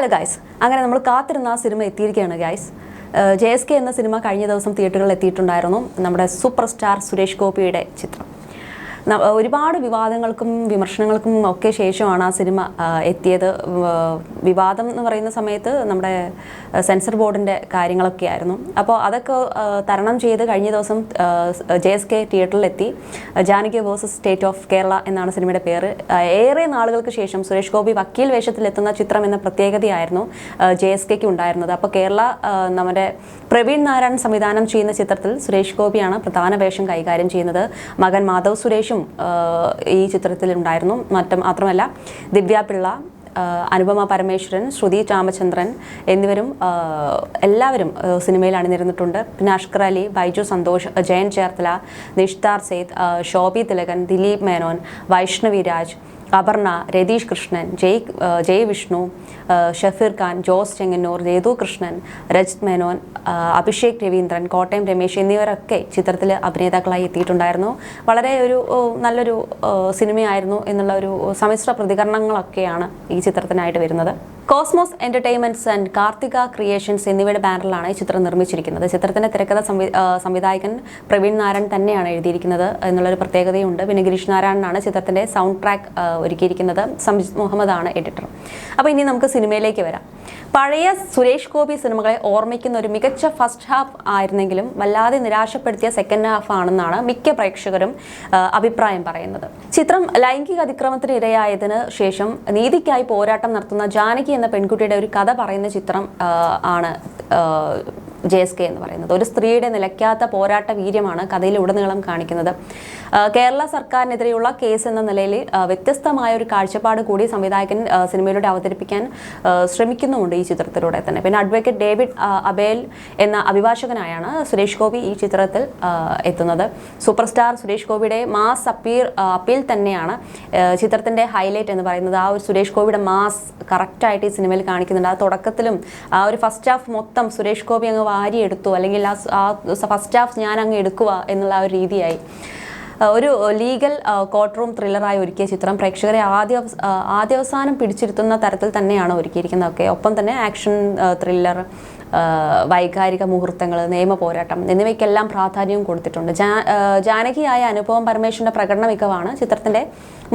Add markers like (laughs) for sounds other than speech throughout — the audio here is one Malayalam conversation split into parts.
ഹലോ ഗായ്സ് അങ്ങനെ നമ്മൾ കാത്തിരുന്ന ആ സിനിമ എത്തിയിരിക്കുകയാണ് ഗായ്സ് ജെ എസ് കെ എന്ന സിനിമ കഴിഞ്ഞ ദിവസം തിയേറ്ററുകളിൽ എത്തിയിട്ടുണ്ടായിരുന്നു. നമ്മുടെ സൂപ്പർ സ്റ്റാർ സുരേഷ് ഗോപിയുടെ ചിത്രം. ഒരുപാട് വിവാദങ്ങൾക്കും വിമർശനങ്ങൾക്കും ഒക്കെ ശേഷമാണ് ആ സിനിമ എത്തിയത്. വിവാദം എന്ന് പറയുന്ന സമയത്ത് നമ്മുടെ സെൻസർ ബോർഡിന്റെ കാര്യങ്ങളൊക്കെ ആയിരുന്നു. അപ്പോൾ അതൊക്കെ തരണം ചെയ്ത് കഴിഞ്ഞ ദിവസം J S K തിയേറ്ററിലെത്തി Janaki versus state of Kerala എന്നാണ് സിനിമയുടെ പേര്. ഏറെ നാളുകൾക്ക് ശേഷം സുരേഷ് ഗോപി വക്കീൽ വേഷത്തിലെത്തുന്ന ചിത്രം എന്ന പ്രത്യേകതയായിരുന്നു ജെ എസ് കെക്ക് ഉണ്ടായിരുന്നത്. അപ്പോൾ കേരള നമ്മുടെ പ്രവീൺ നാരായൺ സംവിധാനം ചെയ്യുന്ന ചിത്രത്തിൽ സുരേഷ് ഗോപിയാണ് പ്രധാന വേഷം കൈകാര്യം ചെയ്യുന്നത്. മകൻ മാധവ് സുരേഷും ആ, ഈ ചിത്രത്തിൽ ഉണ്ടായിരുന്നു മറ്റും മാത്രമല്ല ദിവ്യ പിള്ള അനുപമ പരമേശ്വരൻ ശ്രുതി രാമചന്ദ്രൻ എന്നിവരും എല്ലാവരും സിനിമയിൽ അണിനിരുന്നിട്ടുണ്ട്. പിന്നെ അഷ്കർ അലി ബൈജു സന്തോഷ് ജയൻ ചേർത്തല നിഷ്താർ സേത് ഷോബി തിലകൻ ദിലീപ് മേനോൻ വൈഷ്ണവി രാജ് അപർണ രതീഷ് കൃഷ്ണൻ ജയ് ജയവിഷ്ണു ജയ് വിഷ്ണു ഷഫീർ ഖാൻ ജോസ് ചെങ്ങന്നൂർ ജേതു കൃഷ്ണൻ രജിത് മേനോൻ അഭിഷേക് രവീന്ദ്രൻ കോട്ടയം രമേശ് എന്നിവരൊക്കെ ചിത്രത്തിൽ അഭിനേതാക്കളായി എത്തിയിട്ടുണ്ടായിരുന്നു. വളരെ ഒരു നല്ലൊരു സിനിമയായിരുന്നു എന്നുള്ള ഒരു സമ്മിശ്ര പ്രതികരണങ്ങളൊക്കെയാണ് ഈ ചിത്രത്തിനായിട്ട് വരുന്നത്. Cosmos Entertainments and Karthika Creations എന്നിവയുടെ ബാനറിലാണ് ഈ ചിത്രം നിർമ്മിച്ചിരിക്കുന്നത്. ചിത്രത്തിന്റെ തിരക്കഥ സംവി- സംവിധായകൻ പ്രവീൺ നാരായൺ തന്നെയാണ് എഴുതിയിരിക്കുന്നത് എന്നുള്ളൊരു പ്രത്യേകതയുണ്ട്. പിന്നെ ഗിരീഷ് നാരായണനാണ് ചിത്രത്തിന്റെ സൗണ്ട് ട്രാക്ക് ഒരുക്കിയിരിക്കുന്നത് സംജിത് മുഹമ്മദ് ആണ് എഡിറ്റർ അപ്പോൾ ഇനി നമുക്ക് സിനിമയിലേക്ക് വരാം. പഴയ സുരേഷ് ഗോപി സിനിമകളെ ഓർമ്മിക്കുന്ന ഒരു മികച്ച ഫസ്റ്റ് ഹാഫ് ആയിരുന്നെങ്കിലും വല്ലാതെ നിരാശപ്പെടുത്തിയ സെക്കൻഡ് ഹാഫ് ആണെന്നാണ് മിക്ക പ്രേക്ഷകരും അഭിപ്രായം പറയുന്നത്. ചിത്രം ലൈംഗിക അതിക്രമത്തിന് ഇരയായതിനു ശേഷം നീതിക്കായി പോരാട്ടം നടത്തുന്ന ജാനകി എന്ന പെൺകുട്ടിയുടെ ഒരു കഥ പറയുന്ന ചിത്രം ആണ് ജെ എസ് കെ എന്ന് പറയുന്നത്. ഒരു സ്ത്രീയുടെ നിലയ്ക്കാത്ത പോരാട്ട വീര്യമാണ് കഥയിൽ ഉടനീളം കാണിക്കുന്നത്. കേരള സർക്കാരിനെതിരെയുള്ള കേസ് എന്ന നിലയിൽ വ്യത്യസ്തമായ ഒരു കാഴ്ചപ്പാട് കൂടി സംവിധായകൻ സിനിമയിലൂടെ അവതരിപ്പിക്കാൻ ശ്രമിക്കുന്നുമുണ്ട് ഈ ചിത്രത്തിലൂടെ തന്നെ. പിന്നെ അഡ്വക്കേറ്റ് ഡേവിഡ് അബേൽ എന്ന അഭിഭാഷകനായാണ് സുരേഷ് ഗോപി ഈ ചിത്രത്തിൽ എത്തുന്നത്. സൂപ്പർ സ്റ്റാർ സുരേഷ് ഗോപിയുടെ മാസ് അപ്പീർ അപ്പീൽ തന്നെയാണ് ചിത്രത്തിന്റെ ഹൈലൈറ്റ് എന്ന് പറയുന്നത്. ആ ഒരു സുരേഷ് ഗോപിയുടെ മാസ് കറക്റ്റായിട്ട് ഈ സിനിമയിൽ കാണിക്കുന്നുണ്ട്. ആ തുടക്കത്തിലും ആ ഒരു ഫസ്റ്റ് ഹാഫ് മൊത്തം സുരേഷ് ഗോപി അങ്ങ് വാരിയെടുത്തു അല്ലെങ്കിൽ ആ ഫസ്റ്റ് ഹാഫ് ഞാൻ അങ്ങ് എടുക്കുക എന്നുള്ള ആ ഒരു രീതിയായി. ഒരു ലീഗൽ കോർട്ട് റൂം ത്രില്ലറായി ഒരുക്കിയ ചിത്രം പ്രേക്ഷകരെ ആദ്യ ആദ്യവസാനം പിടിച്ചിരുത്തുന്ന തരത്തിൽ തന്നെയാണ് ഒരുക്കിയിരിക്കുന്നതൊക്കെ. ഒപ്പം തന്നെ ആക്ഷൻ ത്രില്ലർ വൈകാരിക മുഹൂർത്തങ്ങൾ നിയമ പോരാട്ടം എന്നിവയ്ക്കെല്ലാം പ്രാധാന്യവും കൊടുത്തിട്ടുണ്ട്. ജാനകിയായ അനുഭവം പരമേശ്വരന്റെ പ്രകടന മികവാണ് ചിത്രത്തിന്റെ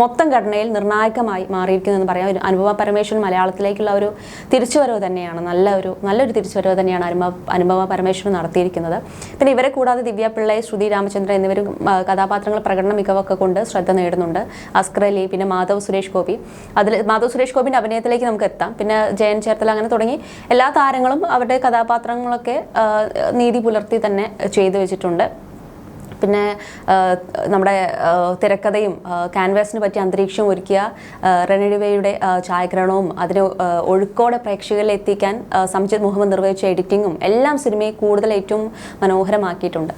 മൊത്തം ഘടനയിൽ നിർണായകമായി മാറിയിരിക്കുന്നതെന്ന് പറയാം. അനുപമ പരമേശ്വരൻ മലയാളത്തിലേക്കുള്ള ഒരു തിരിച്ചുവരവ് തന്നെയാണ്. നല്ല ഒരു നല്ലൊരു തിരിച്ചുവരവ് തന്നെയാണ് അനുഭവ അനുപമ പരമേശ്വരൻ നടത്തിയിരിക്കുന്നത്. പിന്നെ ഇവരെ കൂടാതെ ദിവ്യ പിള്ളയെ ശ്രുതി രാമചന്ദ്രൻ എന്നിവരും കഥാപാത്രങ്ങൾ പ്രകടന മികവൊക്കെ കൊണ്ട് ശ്രദ്ധ നേടുന്നുണ്ട്. അസ്കർ അലി പിന്നെ മാധവ് സുരേഷ് ഗോപി. അതിൽ മാധവ് സുരേഷ് ഗോപിന്റെ അഭിനയത്തിലേക്ക് നമുക്ക് എത്താം. പിന്നെ ജയൻ ചേർത്തല അങ്ങനെ തുടങ്ങി എല്ലാ താരങ്ങളും അവരുടെ കഥാപാത്രങ്ങളൊക്കെ നീതി പുലർത്തി തന്നെ ചെയ്തു വെച്ചിട്ടുണ്ട്. പിന്നെ നമ്മുടെ തിരക്കഥയും ക്യാൻവാസിന് പറ്റിയ അന്തരീക്ഷം ഒരുക്കിയ റെനഡിവയുടെ ഛായഗ്രഹണവും അതിന് ഒഴുക്കോടെ പ്രേക്ഷകരിൽ എത്തിക്കാൻ സംജിത് മുഹമ്മദ് നിർവഹിച്ച എഡിറ്റിങ്ങും എല്ലാം സിനിമയെ കൂടുതൽ ഏറ്റവും മനോഹരമാക്കിയിട്ടുണ്ട്.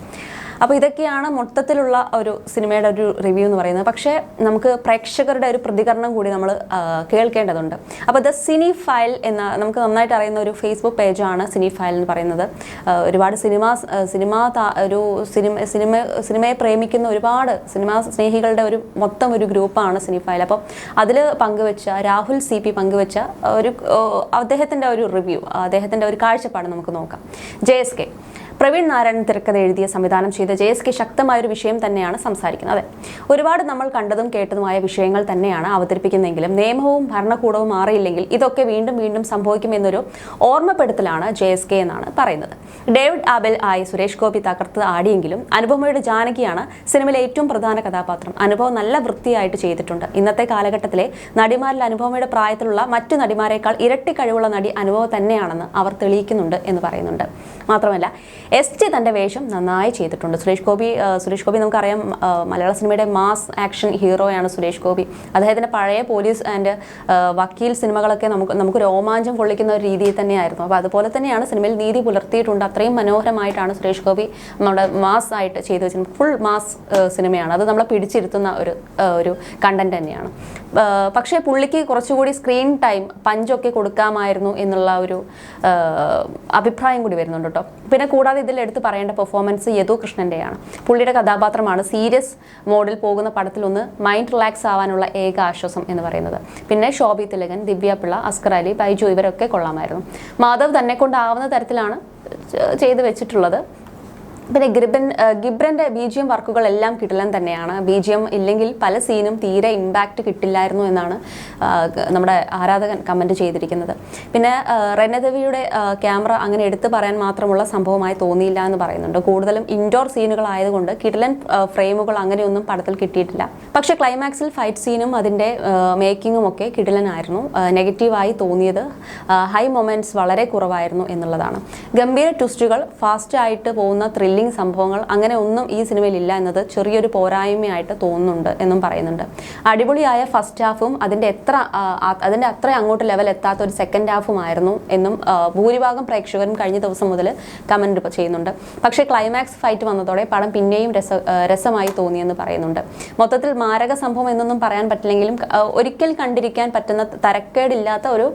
അപ്പോൾ ഇതൊക്കെയാണ് മൊത്തത്തിലുള്ള ഒരു സിനിമയുടെ ഒരു റിവ്യൂ എന്ന് പറയുന്നത്. പക്ഷേ നമുക്ക് പ്രേക്ഷകരുടെ ഒരു പ്രതികരണം കൂടി നമ്മൾ കേൾക്കേണ്ടതുണ്ട്. അപ്പോൾ ദ സിനി ഫയൽ എന്ന നമുക്ക് നന്നായിട്ട് അറിയുന്ന ഒരു ഫേസ്ബുക്ക് പേജാണ് സിനി ഫയൽ എന്ന് പറയുന്നത്. ഒരുപാട് സിനിമ സിനിമ ഒരു സിനിമ സിനിമ സിനിമയെ പ്രേമിക്കുന്ന ഒരുപാട് സിനിമാ സ്നേഹികളുടെ ഒരു മൊത്തം ഒരു ഗ്രൂപ്പാണ് സിനി ഫയൽ അപ്പോൾ അതിൽ പങ്കുവെച്ച രാഹുൽ സി പി പങ്കുവെച്ച ഒരു അദ്ദേഹത്തിന്റെ ഒരു റിവ്യൂ അദ്ദേഹത്തിന്റെ ഒരു കാഴ്ചപ്പാട് നമുക്ക് നോക്കാം. J S K. Praveen Narayanan തിരക്കഥ എഴുതിയ സംവിധാനം ചെയ്ത ജെ എസ് കെ ശക്തമായ ഒരു വിഷയം തന്നെയാണ് സംസാരിക്കുന്നത്. ഒരുപാട് നമ്മൾ കണ്ടതും കേട്ടതുമായ വിഷയങ്ങൾ തന്നെയാണ് അവതരിപ്പിക്കുന്നതെങ്കിലും നിയമവും ഭരണകൂടവും മാറിയില്ലെങ്കിൽ ഇതൊക്കെ വീണ്ടും വീണ്ടും സംഭവിക്കുമെന്നൊരു ഓർമ്മപ്പെടുത്തലാണ് ജെ എസ് കെ എന്നാണ് പറയുന്നത്. ഡേവിഡ് ആബെൽ ആയി സുരേഷ് ഗോപി തകർത്ത് ആടിയെങ്കിലും അനുപമയുടെ ജാനകിയാണ് സിനിമയിലെ ഏറ്റവും പ്രധാന കഥാപാത്രം. അനുഭവം നല്ല വൃത്തിയായിട്ട് ചെയ്തിട്ടുണ്ട്. ഇന്നത്തെ കാലഘട്ടത്തിലെ നടിമാരിൽ അനുപമയുടെ പ്രായത്തിലുള്ള മറ്റു നടിമാരെക്കാൾ ഇരട്ടി കഴിവുള്ള നടി അനുഭവം തന്നെയാണെന്ന് അവർ തെളിയിക്കുന്നുണ്ട് എന്ന് പറയുന്നുണ്ട്. മാത്രമല്ല എസ് ടി തന്റെ വേഷം നന്നായി ചെയ്തിട്ടുണ്ട്. സുരേഷ് ഗോപി സുരേഷ് ഗോപി നമുക്കറിയാം മലയാള സിനിമയുടെ മാസ് ആക്ഷൻ ഹീറോയാണ് സുരേഷ് ഗോപി. അദ്ദേഹത്തിന്റെ പഴയ പോലീസ് ആൻഡ് വക്കീൽ സിനിമകളൊക്കെ നമുക്ക് നമുക്ക് രോമാഞ്ചം കൊള്ളിക്കുന്ന ഒരു രീതിയിൽ തന്നെയായിരുന്നു. അപ്പോൾ അതുപോലെ തന്നെയാണ് സിനിമയിൽ നീതി പുലർത്തിയിട്ടുണ്ട്. അത്രയും മനോഹരമായിട്ടാണ് സുരേഷ് ഗോപി നമ്മുടെ മാസ് ആയിട്ട് ചെയ്തു വെച്ചിരുന്നത് ഫുൾ മാസ് സിനിമയാണ്. അത് നമ്മളെ പിടിച്ചിരുത്തുന്ന ഒരു ഒരു കണ്ടന്റ് തന്നെയാണ്. പക്ഷേ പുള്ളിക്ക് കുറച്ചുകൂടി സ്ക്രീൻ ടൈം പഞ്ചൊക്കെ കൊടുക്കാമായിരുന്നു എന്നുള്ള ഒരു അഭിപ്രായം കൂടി വരുന്നുണ്ട് കേട്ടോ. പിന്നെ കൂടാതെ ഇതിൽ എടുത്ത് പറയേണ്ട പെർഫോമൻസ് യദു കൃഷ്ണന്റെയാണ് പുള്ളിയുടെ കഥാപാത്രമാണ് സീരിയസ് മോഡിൽ പോകുന്ന പടത്തിലൊന്ന് മൈൻഡ് റിലാക്സ് ആവാനുള്ള ഏക ആശ്വാസം എന്ന് പറയുന്നത്. പിന്നെ ഷോബി തിലകൻ ദിവ്യ പിള്ള അസ്കർ അലി ബൈജു ഇവരൊക്കെ കൊള്ളാമായിരുന്നു. മാധവ് തന്നെ കൊണ്ടാവുന്ന തരത്തിലാണ് ചെയ്തു വെച്ചിട്ടുള്ളത്. പിന്നെ ഗിബ്രൻ ഗിബ്രന്റെ ബി ജി എം വർക്കുകളെല്ലാം കിട്ടലൻ തന്നെയാണ്. ബി ജി എം ഇല്ലെങ്കിൽ പല സീനും തീരെ ഇമ്പാക്റ്റ് കിട്ടില്ലായിരുന്നു എന്നാണ് നമ്മുടെ ആരാധകൻ കമന്റ് ചെയ്തിരിക്കുന്നത്. പിന്നെ റെനദവിയുടെ ക്യാമറ അങ്ങനെ എടുത്തു പറയാൻ മാത്രമുള്ള സംഭവമായി തോന്നിയില്ല എന്ന് പറയുന്നുണ്ട്. കൂടുതലും ഇൻഡോർ സീനുകളായതുകൊണ്ട് കിടലൻ ഫ്രെയിമുകൾ അങ്ങനെയൊന്നും പടത്തിൽ കിട്ടിയിട്ടില്ല. പക്ഷെ ക്ലൈമാക്സിൽ ഫൈറ്റ് സീനും അതിന്റെ മേക്കിങ്ങും ഒക്കെ കിടലനായിരുന്നു. നെഗറ്റീവായി തോന്നിയത് ഹൈ മൊമെന്റ്സ് വളരെ കുറവായിരുന്നു എന്നുള്ളതാണ്. ഗംഭീര ട്വിസ്റ്റുകൾ ഫാസ്റ്റ് ആയിട്ട് പോകുന്ന ത്രില്ലിംഗ് സംഭവങ്ങൾ അങ്ങനെ ഒന്നും ഈ സിനിമയിൽ ഇല്ല എന്നത് ചെറിയൊരു പോരായ്മയായിട്ട് തോന്നുന്നുണ്ട് എന്നും പറയുന്നുണ്ട്. അടിപൊളിയായ ഫസ്റ്റ് ഹാഫും അതിന്റെ എത്ര അതിന്റെ അത്ര അങ്ങോട്ട് ലെവൽ എത്താത്ത ഒരു സെക്കൻഡ് ഹാഫും ആയിരുന്നു എന്നും ഭൂരിഭാഗം പ്രേക്ഷകരും കഴിഞ്ഞ ദിവസം മുതൽ കമന്റ് ചെയ്യുന്നുണ്ട്. പക്ഷേ ക്ലൈമാക്സ് ഫൈറ്റ് വന്നതോടെ പടം പിന്നെയും രസ രസമായി തോന്നിയെന്ന് പറയുന്നുണ്ട്. മൊത്തത്തിൽ മാരക സംഭവം എന്നൊന്നും പറയാൻ പറ്റില്ലെങ്കിലും ഒരിക്കൽ കണ്ടിരിക്കാൻ പറ്റുന്ന തരക്കേടില്ലാത്ത ഒരു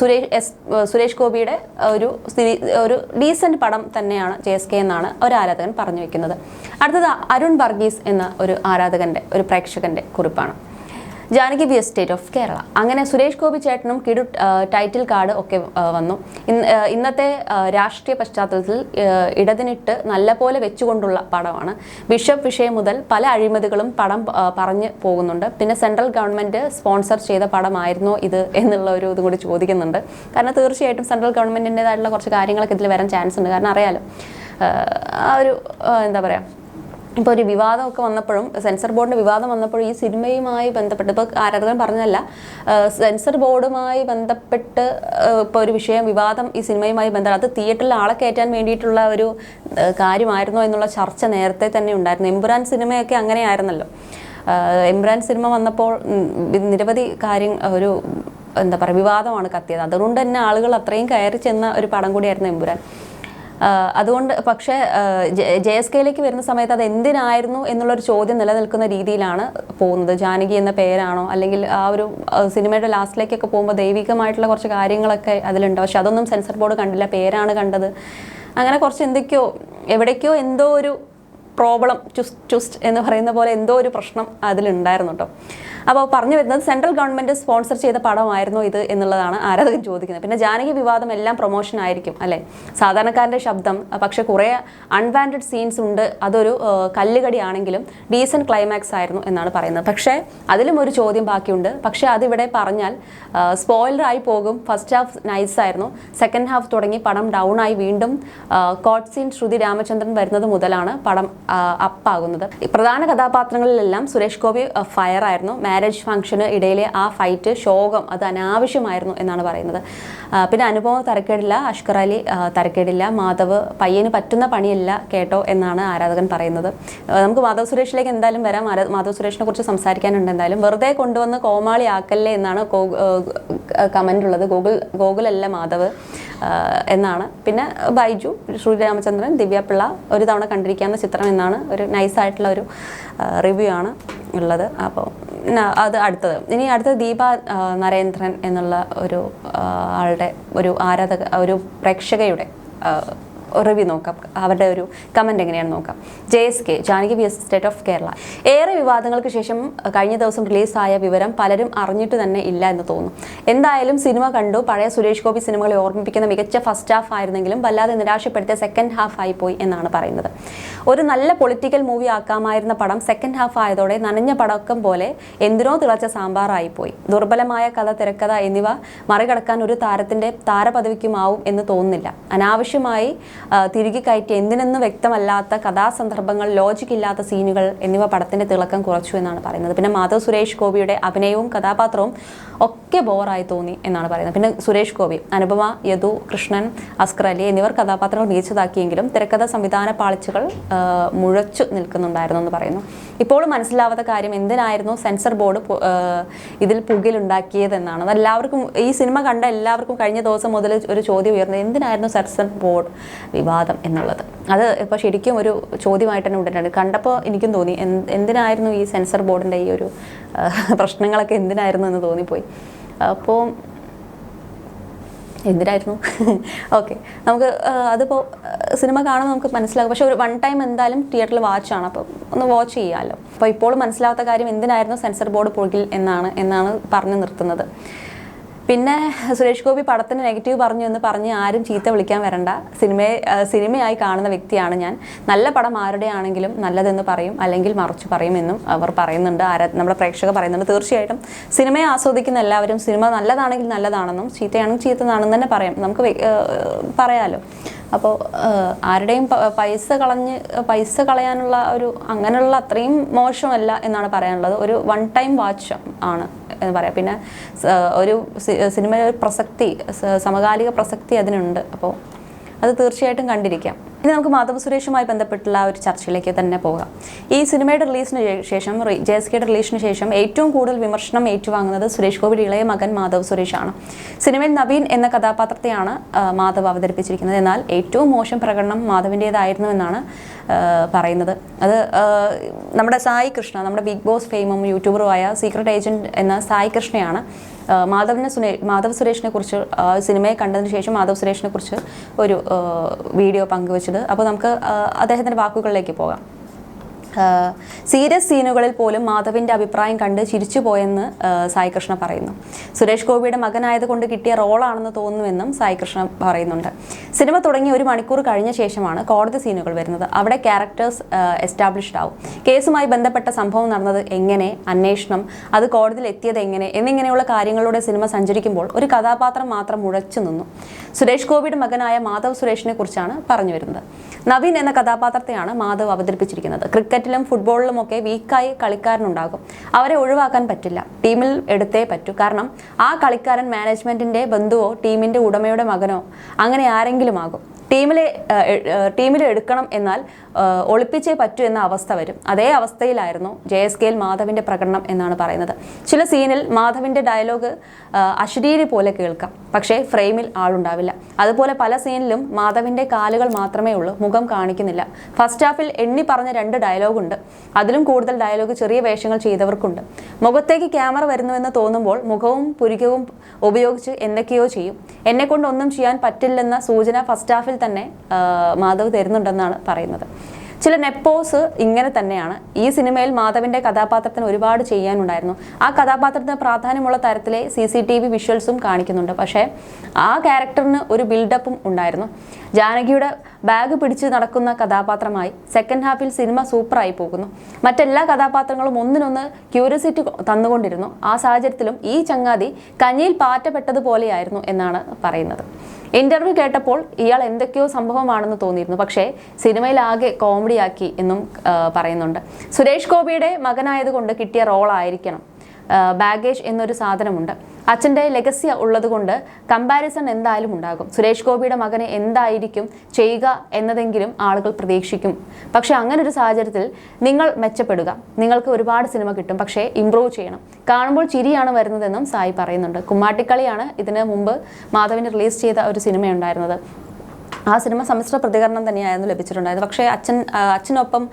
സുരേഷ് എസ് സുരേഷ് ഗോപിയുടെ ഒരു ഒരു ഡീസന്റ് പടം തന്നെയാണ് ജെ എസ് കെ എന്നാണ് ഒരു ആരാധകൻ പറഞ്ഞു വെക്കുന്നത്. അടുത്തത് അരുൺ വർഗീസ് എന്ന ഒരു ആരാധകന്റെ ഒരു പ്രേക്ഷകന്റെ കുറിപ്പാണ്. Janaki V state of Kerala അങ്ങനെ സുരേഷ് ഗോപി ചേട്ടനും കിടു ടൈറ്റിൽ കാർഡ് ഒക്കെ വന്നു. ഇന്നത്തെ രാഷ്ട്രീയ പശ്ചാത്തലത്തിൽ ഇടതിനിട്ട് ഇടതിനിട്ട് നല്ലപോലെ വെച്ചുകൊണ്ടുള്ള പടമാണ്. ബിഷപ്പ് വിഷയം മുതൽ പല അഴിമതികളും പടം പറഞ്ഞ് പോകുന്നുണ്ട്. പിന്നെ സെൻട്രൽ ഗവൺമെന്റ് സ്പോൺസർ ചെയ്ത പടമായിരുന്നോ ഇത് എന്നുള്ള ഒരു ഇതും കൂടി ചോദിക്കുന്നുണ്ട്. കാരണം തീർച്ചയായിട്ടും സെൻട്രൽ ഗവൺമെന്റിന്റെതായിട്ടുള്ള കുറച്ച് കാര്യങ്ങളൊക്കെ ഇതിൽ വരാൻ ചാൻസ് ഉണ്ട്. കാരണം അറിയാലോ ആ, ഒരു എന്താ പറയുക ഇപ്പോൾ ഒരു വിവാദമൊക്കെ വന്നപ്പോഴും സെൻസർ ബോർഡിന്റെ വിവാദം വന്നപ്പോഴും ഈ സിനിമയുമായി ബന്ധപ്പെട്ട് ഇപ്പോൾ ആരാധകൻ പറഞ്ഞല്ല സെൻസർ ബോർഡുമായി ബന്ധപ്പെട്ട് ഇപ്പോൾ ഒരു വിഷയം വിവാദം ഈ സിനിമയുമായി ബന്ധപ്പെട്ട് അത് തിയേറ്ററിൽ ആളെ കയറ്റാൻ വേണ്ടിയിട്ടുള്ള ഒരു കാര്യമായിരുന്നോ എന്നുള്ള ചർച്ച നേരത്തെ തന്നെ ഉണ്ടായിരുന്നു. എമ്പുരാൻ സിനിമയൊക്കെ അങ്ങനെയായിരുന്നല്ലോ. എംബ്രാൻ സിനിമ വന്നപ്പോൾ നിരവധി കാര്യം ഒരു എന്താ പറയുക വിവാദമാണ് കത്തിയത്. അതുകൊണ്ട് തന്നെ ആളുകൾ അത്രയും കയറി ചെന്ന ഒരു പടം കൂടിയായിരുന്നു ആഹ് അതുകൊണ്ട് പക്ഷേ ജെ എസ് കെയിലേക്ക് വരുന്ന സമയത്ത് അത് എന്തിനായിരുന്നു എന്നുള്ളൊരു ചോദ്യം നിലനിൽക്കുന്ന രീതിയിലാണ് പോകുന്നത്. ജാനകി എന്ന പേരാണോ? അല്ലെങ്കിൽ ആ ഒരു സിനിമയുടെ ലാസ്റ്റിലേക്കൊക്കെ പോകുമ്പോൾ ദൈവികമായിട്ടുള്ള കുറച്ച് കാര്യങ്ങളൊക്കെ അതിലുണ്ട്? പക്ഷെ അതൊന്നും സെൻസർ ബോർഡ് കണ്ടില്ല പേരാണ് കണ്ടത്. അങ്ങനെ കുറച്ച് എന്തൊക്കെയോ എവിടേക്കോ എന്തോ ഒരു പ്രോബ്ലം ചുസ് ചുസ്റ്റ് എന്ന് പറയുന്ന പോലെ എന്തോ ഒരു പ്രശ്നം അതിലുണ്ടായിരുന്നു കേട്ടോ. അപ്പോൾ പറഞ്ഞു വരുന്നത് സെൻട്രൽ ഗവൺമെന്റ് സ്പോൺസർ ചെയ്ത പടമായിരുന്നു ഇത് എന്നുള്ളതാണ് ആരാധകൻ ചോദിക്കുന്നത്. പിന്നെ ജാനകി വിവാദം എല്ലാം പ്രൊമോഷൻ ആയിരിക്കും അല്ലേ? സാധാരണക്കാരന്റെ ശബ്ദം പക്ഷേ കുറേ അൺവാന്റഡ് സീൻസ് ഉണ്ട്. അതൊരു കല്ലുകടിയാണെങ്കിലും ഡീസന്റ് ക്ലൈമാക്സ് ആയിരുന്നു എന്നാണ് പറയുന്നത്. പക്ഷേ അതിലും ഒരു ചോദ്യം ബാക്കിയുണ്ട്. പക്ഷേ അതിവിടെ പറഞ്ഞാൽ സ്പോയിലർ ആയി പോകും. ഫസ്റ്റ് ഹാഫ് നൈസ് ആയിരുന്നു. സെക്കൻഡ് ഹാഫ് തുടങ്ങി പടം ഡൗൺ ആയി വീണ്ടും കോട്ട് സീൻ ശ്രുതി രാമചന്ദ്രൻ വരുന്നത് മുതലാണ് പടം അപ്പാകുന്നത് പ്രധാന കഥാപാത്രങ്ങളിലെല്ലാം സുരേഷ് ഗോപി ഫയർ ആയിരുന്നു. മാരേജ് ഫംഗ്ഷന് ഇടയിലെ ആ ഫൈറ്റ് ശോകം അത് അനാവശ്യമായിരുന്നു എന്നാണ് പറയുന്നത്. പിന്നെ അനുഭവം തരക്കേടില്ല അഷ്കർ അലി തരക്കേടില്ല മാധവ് പയ്യന് പറ്റുന്ന പണിയല്ല കേട്ടോ എന്നാണ് ആരാധകൻ പറയുന്നത്. നമുക്ക് മാധവ് സുരേഷിലേക്ക് എന്തായാലും വരാം. മാധവ് സുരേഷിനെ കുറിച്ച് സംസാരിക്കാനുണ്ട് എന്തായാലും. വെറുതെ കൊണ്ടുവന്ന് കോമാളി ആക്കല്ലേ എന്നാണ് കമന്റ് ഉള്ളത്. ഗൂഗിൾ ഗൂഗിളല്ല മാധവ് എന്നാണ്. പിന്നെ ബൈജു ശ്രീരാമചന്ദ്രൻ ദിവ്യപിള്ള ദിവ്യ പിള്ള ഒരു തവണ കണ്ടിരിക്കാവുന്ന ചിത്രം എന്നാണ് ഒരു നൈസായിട്ടുള്ള ഒരു റിവ്യൂ ആണ് ഉള്ളത്. അപ്പോൾ അത് അടുത്തത്. ഇനി അടുത്തത് ദീപ നരേന്ദ്രൻ എന്നുള്ള ഒരു ആളുടെ ഒരു ആരാധക ഒരു പ്രേക്ഷകയുടെ റിവ്യൂ നോക്കാം. അവരുടെ ഒരു കമന്റ് എങ്ങനെയാണെന്ന് നോക്കാം. J S K Janaki V S state of Kerala ഏറെ വിവാദങ്ങൾക്ക് ശേഷം കഴിഞ്ഞ ദിവസം റിലീസായ വിവരം പലരും അറിഞ്ഞിട്ട് തന്നെ ഇല്ല എന്ന് തോന്നുന്നു. എന്തായാലും സിനിമ കണ്ടു. പഴയ സുരേഷ് ഗോപി സിനിമകളെ ഓർമ്മിപ്പിക്കുന്ന മികച്ച ഫസ്റ്റ് ഹാഫ് ആയിരുന്നെങ്കിലും വല്ലാതെ നിരാശപ്പെടുത്തിയ സെക്കൻഡ് ഹാഫ് ആയി പോയി എന്നാണ് പറയുന്നത്. ഒരു നല്ല പൊളിറ്റിക്കൽ മൂവി ആക്കാമായിരുന്ന പടം സെക്കൻഡ് ഹാഫ് ആയതോടെ നനഞ്ഞ പടക്കം പോലെ എന്തിനോ തിളച്ച സാമ്പാറായി പോയി. ദുർബലമായ കഥ തിരക്കഥ എന്നിവ മറികടക്കാൻ ഒരു താരത്തിന്റെ താരപദവിക്കുമാവും എന്ന് തോന്നുന്നില്ല. അനാവശ്യമായി തിരികെ കയറ്റി എന്തിനെന്ന് വ്യക്തമല്ലാത്ത കഥാസന്ദർഭങ്ങൾ ലോജിക് ഇല്ലാത്ത സീനുകൾ എന്നിവ പടത്തിന്റെ തിളക്കം കുറച്ചു എന്നാണ് പറയുന്നത്. പിന്നെ മാധവ് സുരേഷ് ഗോപിയുടെ അഭിനയവും കഥാപാത്രവും ഒക്കെ ബോറായി തോന്നി എന്നാണ് പറയുന്നത്. പിന്നെ സുരേഷ് ഗോപി അനുപമ യദു കൃഷ്ണൻ അസ്കർ അലി എന്നിവർ കഥാപാത്രങ്ങൾ മികച്ചതാക്കിയെങ്കിലും തിരക്കഥ സംവിധാന പാളിച്ചുകൾ മുഴച്ചു നിൽക്കുന്നുണ്ടായിരുന്നു എന്ന് പറയുന്നു. ഇപ്പോഴും മനസ്സിലാവാത്ത കാര്യം എന്തിനായിരുന്നു സെൻസർ ബോർഡ് ഇതിൽ പുകയിലുണ്ടാക്കിയതെന്നാണ് അത് എല്ലാവർക്കും ഈ സിനിമ കണ്ട എല്ലാവർക്കും കഴിഞ്ഞ ദിവസം മുതൽ ഒരു ചോദ്യം ഉയർന്നത് എന്തിനായിരുന്നു സെൻസർ ബോർഡ് വിവാദം എന്നുള്ളത്? അത് ഇപ്പോൾ ശരിക്കും ഒരു ചോദ്യമായിട്ട് തന്നെ ഉടനെ കണ്ടപ്പോൾ എനിക്കും തോന്നി എന്തിനായിരുന്നു ഈ സെൻസർ ബോർഡിന്റെ ഈ ഒരു പ്രശ്നങ്ങളൊക്കെ എന്തിനായിരുന്നു എന്ന് തോന്നിപ്പോയി. അപ്പോൾ എന്തിനായിരുന്നു? (laughs) ഓക്കെ നമുക്ക് അതിപ്പോൾ സിനിമ കാണുമ്പോൾ നമുക്ക് മനസ്സിലാകും. പക്ഷേ ഒരു വൺ ടൈം എന്തായാലും തിയേറ്ററിൽ വാച്ചാണ് അപ്പോൾ ഒന്ന് വാച്ച് ചെയ്യാമല്ലോ അപ്പോൾ ഇപ്പോൾ മനസ്സിലാവാത്ത കാര്യം എന്തിനായിരുന്നു സെൻസർ ബോർഡ് പുറകിൽ എന്നാണ് എന്നാണ് പറഞ്ഞു നിർത്തുന്നത്. പിന്നെ സുരേഷ് ഗോപി പടത്തിന് നെഗറ്റീവ് പറഞ്ഞു എന്ന് പറഞ്ഞ് ആരും ചീത്ത വിളിക്കാൻ വരണ്ട. സിനിമയെ സിനിമയായി കാണുന്ന വ്യക്തിയാണ് ഞാൻ. നല്ല പടം ആരുടെ ആണെങ്കിലും നല്ലതെന്ന് പറയും അല്ലെങ്കിൽ മറച്ചു പറയും എന്നും അവർ പറയുന്നുണ്ട്. ആരാ നമ്മുടെ പ്രേക്ഷകർ പറയുന്നുണ്ട്. തീർച്ചയായിട്ടും സിനിമയെ ആസ്വദിക്കുന്ന എല്ലാവരും സിനിമ നല്ലതാണെങ്കിൽ നല്ലതാണെന്നും ചീത്തയാണെങ്കിൽ ചീത്തതാണെന്ന് തന്നെ പറയാം. നമുക്ക് പറയാമല്ലോ അപ്പോൾ ആരുടെയും പൈസ കളഞ്ഞ് പൈസ കളയാനുള്ള ഒരു അങ്ങനെയുള്ള അത്രയും മോശമല്ല എന്നാണ് പറയാനുള്ളത്. ഒരു വൺ ടൈം വാച്ച് ആണ്. എന്ന് പറയാം. പിന്നെ ഒരു സി- സിനിമയുടെ ഒരു പ്രസക്തി സമകാലിക പ്രസക്തി അതിനുണ്ട്. അപ്പോൾ അത് തീർച്ചയായിട്ടും കണ്ടിരിക്കാം. ഇനി നമുക്ക് മാധവ സുരേഷുമായി ബന്ധപ്പെട്ടുള്ള ഒരു ചർച്ചയിലേക്ക് തന്നെ പോകാം. ഈ സിനിമയുടെ റിലീസിന് ശേഷം ജെ എസ് കെയുടെ റിലീസിന് ശേഷം ഏറ്റവും കൂടുതൽ വിമർശനം ഏറ്റുവാങ്ങുന്നത് സുരേഷ് ഗോപിയുടെ ഇളയ മകൻ മാധവ് സുരേഷാണ്. സിനിമയിൽ നവീൻ എന്ന കഥാപാത്രത്തെയാണ് മാധവ് അവതരിപ്പിച്ചിരിക്കുന്നത്. എന്നാൽ ഏറ്റവും മോശം പ്രകടനം മാധവിന്റേതായിരുന്നു എന്നാണ് ആ, പറയുന്നത്. അത് നമ്മുടെ സായി കൃഷ്ണ നമ്മുടെ ബിഗ് ബോസ് ഫെയിമും യൂട്യൂബറുമായ സീക്രട്ട് ഏജന്റ് എന്ന സായി കൃഷ്ണയാണ് മാധവിനെ സുനേ മാധവ് സുരേഷിനെ കുറിച്ച് സിനിമയെ കണ്ടതിന് ശേഷം മാധവ് സുരേഷിനെ കുറിച്ച് ഒരു വീഡിയോ പങ്കുവച്ചത്. അപ്പോൾ നമുക്ക് അദ്ദേഹത്തിന്റെ വാക്കുകളിലേക്ക് പോകാം. സീരിയസ് സീനുകളിൽ പോലും മാധവിന്റെ അഭിപ്രായം കണ്ട് ചിരിച്ചു പോയെന്ന് സായി കൃഷ്ണ പറയുന്നു. സുരേഷ് ഗോപിയുടെ മകനായതുകൊണ്ട് കിട്ടിയ റോളാണെന്ന് തോന്നുമെന്നും സായി കൃഷ്ണ പറയുന്നുണ്ട്. സിനിമ തുടങ്ങി ഒരു മണിക്കൂർ കഴിഞ്ഞ ശേഷമാണ് കോടതി സീനുകൾ വരുന്നത്. അവിടെ ക്യാരക്ടേഴ്സ് എസ്റ്റാബ്ലിഷ്ഡ് ആവും. കേസുമായി ബന്ധപ്പെട്ട സംഭവം നടന്നത് എങ്ങനെ അന്വേഷണം അത് കോടതിയിൽ എത്തിയത് എങ്ങനെ എന്നിങ്ങനെയുള്ള കാര്യങ്ങളിലൂടെ സിനിമ സഞ്ചരിക്കുമ്പോൾ ഒരു കഥാപാത്രം മാത്രം മുഴച്ചു നിന്നു. സുരേഷ് ഗോപിയുടെ മകനായ മാധവ് സുരേഷിനെ കുറിച്ചാണ് പറഞ്ഞു വരുന്നത്. നവീൻ എന്ന കഥാപാത്രത്തെയാണ് മാധവ് അവതരിപ്പിച്ചിരിക്കുന്നത്. ക്രിക്കറ്റിലും ഫുട്ബോളിലും ഒക്കെ വീക്കായി കളിക്കാരനുണ്ടാകും. അവരെ ഒഴിവാക്കാൻ പറ്റില്ല. ടീമിൽ എടുത്തേ പറ്റൂ. കാരണം ആ കളിക്കാരൻ മാനേജ്മെന്റിന്റെ ബന്ധുവോ ടീമിന്റെ ഉടമയുടെ മകനോ അങ്ങനെ ആരെങ്കിലും ஆகும் ടീമിലെ ടീമിൽ എടുക്കണം എന്നാൽ ഒളിപ്പിച്ചേ പറ്റൂ എന്ന അവസ്ഥ വരും. അതേ അവസ്ഥയിലായിരുന്നു ജെ എസ് കെയിൽ മാധവിന്റെ പ്രകടനം എന്നാണ് പറയുന്നത്. ചില സീനിൽ മാധവിന്റെ ഡയലോഗ് അശരീരി പോലെ കേൾക്കാം. പക്ഷേ ഫ്രെയിമിൽ ആളുണ്ടാവില്ല. അതുപോലെ പല സീനിലും മാധവിന്റെ കാലുകൾ മാത്രമേ ഉള്ളൂ മുഖം കാണിക്കുന്നില്ല. ഫസ്റ്റ് ഹാഫിൽ എണ്ണി പറഞ്ഞ രണ്ട് ഡയലോഗുണ്ട് അതിലും കൂടുതൽ ഡയലോഗ് ചെറിയ വേഷങ്ങൾ ചെയ്തവർക്കുണ്ട്. മുഖത്തേക്ക് ക്യാമറ വരുന്നുവെന്ന് തോന്നുമ്പോൾ മുഖവും പുരികവും ഉപയോഗിച്ച് എന്തൊക്കെയോ ചെയ്യും. എന്നെ കൊണ്ട് ഒന്നും ചെയ്യാൻ പറ്റില്ലെന്ന സൂചന ഫസ്റ്റ് ഹാഫിൽ തന്നെ മാധവ് തരുന്നുണ്ടെന്നാണ് പറയുന്നത്. ചില നെപ്പോസ് ഇങ്ങനെ തന്നെയാണ്. ഈ സിനിമയിൽ മാധവിന്റെ കഥാപാത്രത്തിന് ഒരുപാട് ചെയ്യാനുണ്ടായിരുന്നു. ആ കഥാപാത്രത്തിന് പ്രാധാന്യമുള്ള തരത്തിലെ സി സി ടി വി വിഷ്വൽസും കാണിക്കുന്നുണ്ട്. പക്ഷേ ആ ക്യാരക്ടറിന് ഒരു ബിൽഡപ്പും ഉണ്ടായിരുന്നു. ജാനകിയുടെ ബാഗ് പിടിച്ച് നടക്കുന്ന കഥാപാത്രമായി സെക്കൻഡ് ഹാഫിൽ സിനിമ സൂപ്പറായി പോകുന്നു. മറ്റെല്ലാ കഥാപാത്രങ്ങളും ഒന്നിനൊന്ന് ക്യൂരിയോസിറ്റി തന്നുകൊണ്ടിരുന്നു. ആ സാഹചര്യത്തിലും ഈ ചങ്ങാതി കഞ്ഞിയിൽ പാറ്റപ്പെട്ടതുപോലെയായിരുന്നു എന്നാണ് പറയുന്നത്. ഇന്റർവ്യൂ കേട്ടപ്പോൾ ഇയാൾ എന്തൊക്കെയോ സംഭവമാണെന്ന് തോന്നിയിരുന്നു. പക്ഷേ സിനിമയിലാകെ കോമഡിയാക്കി എന്നും പറയുന്നുണ്ട്. സുരേഷ് ഗോപിയുടെ മകനായതുകൊണ്ട് കിട്ടിയ റോളായിരിക്കണം. ബാഗേജ് എന്നൊരു സാധനമുണ്ട്. അച്ഛന്റെ ലെഗസി ഉള്ളതുകൊണ്ട് കമ്പാരിസൺ എന്തായാലും ഉണ്ടാകും. സുരേഷ് ഗോപിയുടെ മകനെ എന്തായിരിക്കും ചെയ്യുക എന്നതെങ്കിലും ആളുകൾ പ്രതീക്ഷിക്കും. പക്ഷേ അങ്ങനൊരു സാഹചര്യത്തിൽ നിങ്ങൾ മെച്ചപ്പെടുക. നിങ്ങൾക്ക് ഒരുപാട് സിനിമ കിട്ടും. പക്ഷേ ഇമ്പ്രൂവ് ചെയ്യണം. കാണുമ്പോൾ ചിരിയാണ് വരുന്നതെന്നും സായി പറയുന്നുണ്ട്. കുമ്മാട്ടിക്കളിയാണ് ഇതിന് മുമ്പ് മാധവിന് റിലീസ് ചെയ്ത ഒരു സിനിമയുണ്ടായിരുന്നത്. ആ സിനിമ സമ്മിശ്ര പ്രതികരണം തന്നെയായിരുന്നു ലഭിച്ചിട്ടുണ്ടായത് പക്ഷേ അച്ഛൻ അച്ഛനൊപ്പം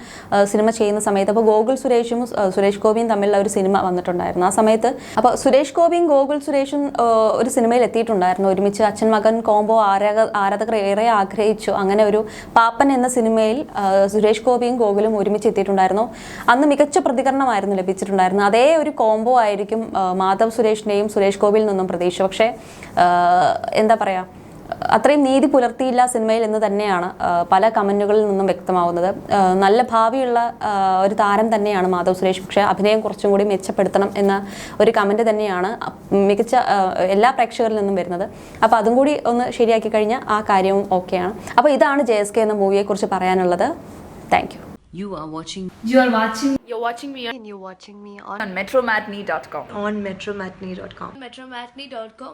സിനിമ ചെയ്യുന്ന സമയത്ത് അപ്പോൾ ഗോകുൽ സുരേഷും സുരേഷ് ഗോപിയും തമ്മിലുള്ള ഒരു സിനിമ വന്നിട്ടുണ്ടായിരുന്നു. ആ സമയത്ത് അപ്പോൾ സുരേഷ് ഗോപിയും ഗോകുൽ സുരേഷും ഒരു സിനിമയിൽ എത്തിയിട്ടുണ്ടായിരുന്നു. ഒരുമിച്ച് അച്ഛൻ മകൻ കോംബോ ആരാധ ആരാധകർ ഏറെ ആഗ്രഹിച്ചു. അങ്ങനെ ഒരു പാപ്പൻ എന്ന സിനിമയിൽ സുരേഷ് ഗോപിയും ഗോകുലും ഒരുമിച്ച് എത്തിയിട്ടുണ്ടായിരുന്നു. അന്ന് മികച്ച പ്രതികരണമായിരുന്നു ലഭിച്ചിട്ടുണ്ടായിരുന്നു അതേ ഒരു കോംബോ ആയിരിക്കും മാധവ് സുരേഷിന്റെയും സുരേഷ് ഗോപിയിൽ നിന്നും പ്രതീക്ഷ. പക്ഷേ എന്താ പറയുക അത്രയും നീതി പുലർത്തിയില്ല സിനിമയിൽ എന്ന് തന്നെയാണ് പല കമന്റുകളിൽ നിന്നും വ്യക്തമാവുന്നത് നല്ല ഭാവിയുള്ള ഒരു താരം തന്നെയാണ് മാധവ് സുരേഷ് പക്ഷേ അഭിനയം കുറച്ചും കൂടി മെച്ചപ്പെടുത്തണം എന്ന ഒരു കമന്റ് തന്നെയാണ് മികച്ച എല്ലാ പ്രേക്ഷകരിൽ നിന്നും വരുന്നത് അപ്പോൾ അതും കൂടി ഒന്ന് ശരിയാക്കി കഴിഞ്ഞാൽ ആ കാര്യവും ഓക്കെയാണ് അപ്പോൾ ഇതാണ് ജെ എസ് കെ എന്ന മൂവിയെക്കുറിച്ച് പറയാനുള്ളത് thank you You are watching You are watching You're watching me and you're watching me on, on metromatney.com. on metromatney.com. Metromatney.com.